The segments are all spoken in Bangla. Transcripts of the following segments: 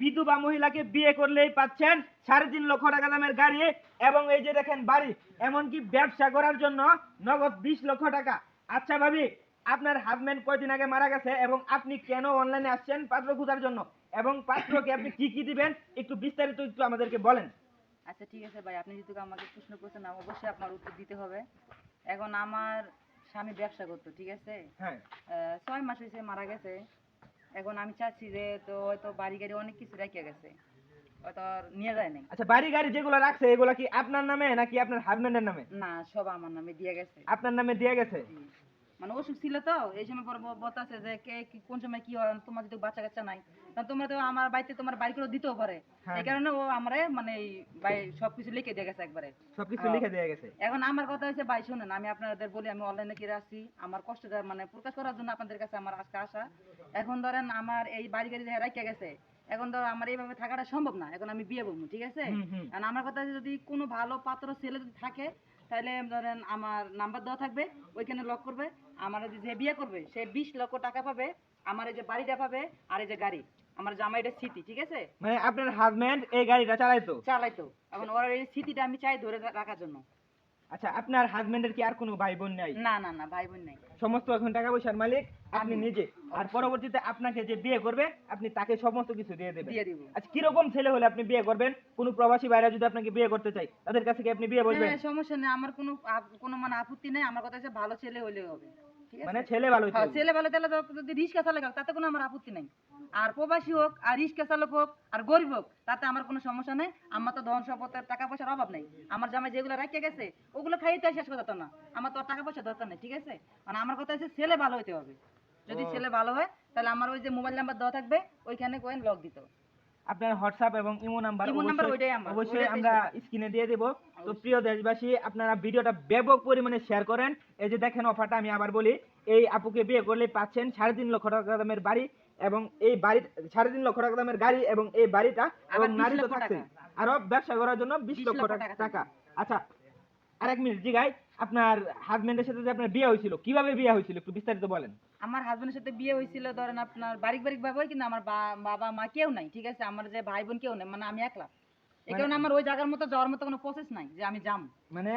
বিধবা মহিলাকে বিয়ে করলেই পাচ্ছেন সাড়ে তিন লক্ষ টাকা দামের গাড়ি এবং এই যে দেখেন বাড়ি এমনকি ব্যবসা করার জন্য নগদ বিশ লক্ষ টাকা। আচ্ছা ভাবি আপনার হাজবেন্ড কয়দিন আগে মারা গেছে এবং আপনি কেন অনলাইনে আসছেন পাত্র খোঁজার জন্য? এবং পাত্রকে আপনি কি কি দিবেন? একটু বিস্তারিত একটু আমাদেরকে বলেন। আচ্ছা ঠিক আছে ভাই। আপনি যেহেতু আমাকে প্রশ্ন করছেন অবশ্যই আপনার উত্তর দিতে হবে। এখন আমার স্বামী ব্যবসা করতো ঠিক আছে? হ্যাঁ। ছয় মাস হয়েছে মারা গেছে। এখন আমি চাচ্ছি যে তো হয়তো বাড়ি গাড়ি অনেক কিছু রেখে গেছে। হয়তো আর নিয়ে যায় নাই। আচ্ছা বাড়ি গাড়ি যেগুলো রাখছে এগুলা কি আপনার নামে নাকি আপনার হাজবেন্ডের নামে? না সব আমার নামে দিয়ে গেছে। আপনার নামে দিয়ে গেছে। মানে অসুখ ছিল তো এই সময় পরে ব- যে কে কি- কোন সময় কি হয় তোমার যদি বাচ্চা কাচ্চা নাই কারণ তোমরা তো আমার বাড়িতে তোমার বাড়ি করে দিতেও পারে। হ্যাঁ। এই কারণে ও আমারে মানে সবকিছু লিখে দিয়ে গেছে একবারে। সবকিছু। লিখে দিয়ে গেছে। এখন আমার কথা হচ্ছে ভাই শুনেন আমি আপনাদের বলি আমি অনলাইনে কিনে আসছি আমার কষ্টটা মানে প্রকাশ করার জন্য আপনাদের কাছে আমার আজকে আসা। এখন ধরেন আমার এই বাড়ি গাড়ি রাখিয়া গেছে। এখন ধর আমার এইভাবে থাকাটা সম্ভব না। এখন আমি বিয়ে করব ঠিক আছে। আর আমার কথা যদি কোনো ভালো পাত্র ছেলে যদি থাকে তাহলে ধরেন আমার নাম্বার দেওয়া থাকবে ওইখানে লক করবে আমার যে- যে বিয়ে করবে সে বিশ লক্ষ টাকা পাবে আমার এই যে বাড়িটা পাবে আর এই যে গাড়ি আমার জামাইটা স্মৃতি ঠিক আছে? মানে আপনার হাজবেন্ড এই গাড়িটা চালাইতো? চালাইতো। এখন ওর এই স্মৃতিটা আমি চাই ধরে রাখার জন্য। আচ্ছা আপনার হাজবেন্ডের কি আর কোনো ভাই বোন নাই? না না না ভাই বোন নাই। সমস্ত এখন টাকা পয়সার মালিক আপনি নিজে। আর পরবর্তীতে আপনাকে যে বিয়ে করবে আপনি তাকে সমস্ত কিছু দিয়ে দেবেন। দিয়ে দিব। আচ্ছা কীরকম ছেলে হলে আপনি বিয়ে করবেন? কোন প্রবাসী ভাইরা যদি আপনাকে বিয়ে করতে চাই তাদের কাছে কি আপনি বিয়ে বলবেন হ্যাঁ, সমস্যা নেই। আমার কোনো কোনো মানে আপত্তি নেই। আমার কথা হচ্ছে ভালো ছেলে হলে হবে। মানে ছেলে ভালো হ্যাঁ, ছেলে ভালো তাহলে যদি রিক্সা চালক হোক তাতে কোনো আমার আপত্তি নাই। আর প্রবাসী হোক আর রিক্সা চালক হোক আর গরিব হোক তাতে আমার কোনো সমস্যা নেই। আমার তো ধন সম্পদের টাকা পয়সার অভাব নেই। আমার জামাই যেগুলো রেখে গেছে ওগুলো খাইয়ে তো শেষ কথা তো না। আমার তো টাকা পয়সা দরকার নেই ঠিক আছে? মানে আমার কথা হচ্ছে ছেলে ভালো হইতে হবে। যদি ছেলে ভালো হয় তাহলে আমার ওই যে মোবাইল নাম্বার দেওয়া থাকবে ওইখানে কোয়েন লক দিত। আপনার হোয়াটসঅ্যাপ এবং ইমো নাম্বার অবশ্যই আমরা স্ক্রিনে দিয়ে দেব। তো প্রিয় দেশবাসী আপনারা ভিডিওটা ব্যাপক পরিমাণে শেয়ার করেন। এই যে দেখেন অফারটা আমি আবার বলি এই আপুকে বিয়ে করলে পাচ্ছেন সাড়ে তিন লক্ষ টাকা দামের বাড়ি এবং এই বাড়ি সাড়ে তিন লক্ষ টাকা দামের গাড়ি এবং এই বাড়িটা এবং আবার 20 নারী তো থাকছে আরও ব্যবসা করার জন্য বিশ লক্ষ লক্ষ টাকা টাকা টাকা। আচ্ছা আরেক মিনিট জিগাই আপনার হাজবেন্ডের সাথে যে আপনার বিয়ে হয়েছিল কীভাবে বিয়ে হয়েছিল একটু বিস্তারিত বলেন? আমার হাজবেন্ডের সাথে বিয়ে হয়েছিল ধরেন আপনার বাড়িক বাড়িক ভাবে কিন্তু আমার বাবা মা কেউ নাই ঠিক আছে? আমার যে ভাই বোন কেউ নেই মানে আমি একলা। এই কারণে আমার ওই জায়গার মতো যাওয়ার মতো কোনো প্রসেস নাই যে আমি যাম। মানে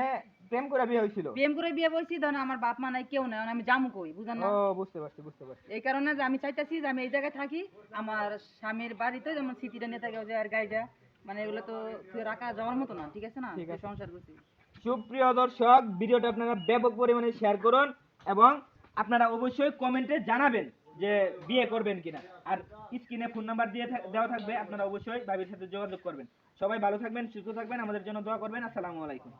প্রেম করে বিয়ে হয়েছিল? প্রেম করে বিয়ে বলছি ধরেন আমার বাপ মা নাই কেউ নাই এখন আমি যামু কই বুঝেন না? ও বুঝতে পারছি বুঝতে পারছি। এই কারণে যে আমি চাইতেছি যে আমি এই জায়গায় থাকি আমার স্বামীর বাড়িতে যেমন স্মৃতিটা নিয়ে থাকে ওই যে আর গাড়িটা মানে এগুলো তো রাখা যাওয়ার মতো না ঠিক আছে না। সংসার করছি। সুপ্রিয় দর্শক, ভিডিওটা আপনারা ব্যাপক পরিমাণে শেয়ার করুন এবং আপনারা অবশ্যই কমেন্টে জানাবেন যে বিয়ে করবেন কিনা। আর স্ক্রিনে ফোন নাম্বার দিয়ে দেওয়া থাকবে, আপনারা অবশ্যই ভাবির সাথে যোগাযোগ করবেন। সবাই ভালো থাকবেন, সুস্থ থাকবেন, আমাদের জন্য দোয়া করবেন। আসসালামু আলাইকুম।